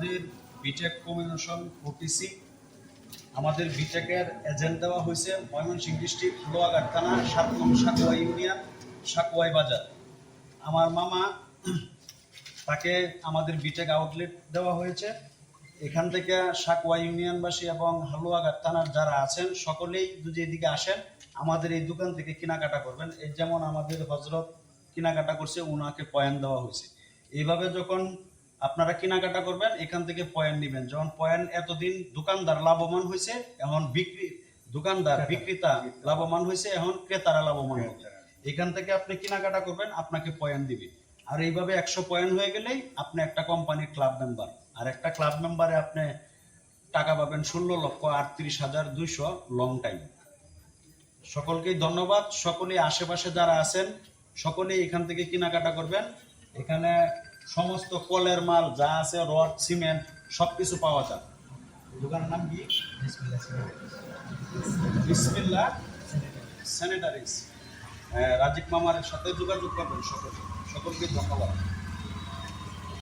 আমাদের B Tech communication OTC আমাদের বিটেকের agent দেওয়া হয়েছে ময়মনসিংহ ডিস্ট্রিক্ট লোয়াঘাট থানা সাত নং সাকুয়া ইউনিয়ন সাকুয়াই বাজার। আমার মামা তাকে আমাদের বিটেক আউটলেট দেওয়া হয়েছে। এখান থেকে সাকুয়া ইউনিয়নবাসী এবং হালুয়াঘাট থানার যারা আছেন, সকলেই যদি এদিকে আসেন, আমাদের এই দোকান থেকে কেনাকাটা করবেন। এই যেমন আমাদের হজরত কেনাকাটা করছে ওনাকে পয়েন্ট দেওয়া হয়েছে। এইভাবে যখন আপনারা কেনাকাটা করবেন এখান থেকে পয়েন্ট নেবেন। যখন পয়েন্ট এতদিন দোকানদার লাভবান হয়েছে এখন বিক্রি দোকানদার বিক্রেতা লাভবান হয়েছে এখন ক্রেতারা লাভবান হবে এখান থেকে আপনি কেনাকাটা করবেন আপনাকে পয়েন্ট দিবে। আর এইভাবে একশো পয়েন্ট হয়ে গেলেই আপনি একটা কোম্পানির ক্লাব মেম্বার। আর একটা ক্লাব মেম্বারে আপনি টাকা পাবেন ষোলো লক্ষ আটত্রিশ হাজার দুইশো লং টাইম সকলকেই ধন্যবাদ। সকলেই আশেপাশে যারা আছেন সকলেই এখান থেকে কেনাকাটা করবেন। এখানে সমস্ত কলের মাল যা আছে, রড, সিমেন্ট সব কিছু পাওয়া যায়। দোকানের নাম কি? বিসমিল্লা স্যানিটারিজ রাজীব মামারের সাথে যোগাযোগ করবেন সকলকে। সকলকে ধন্যবাদ।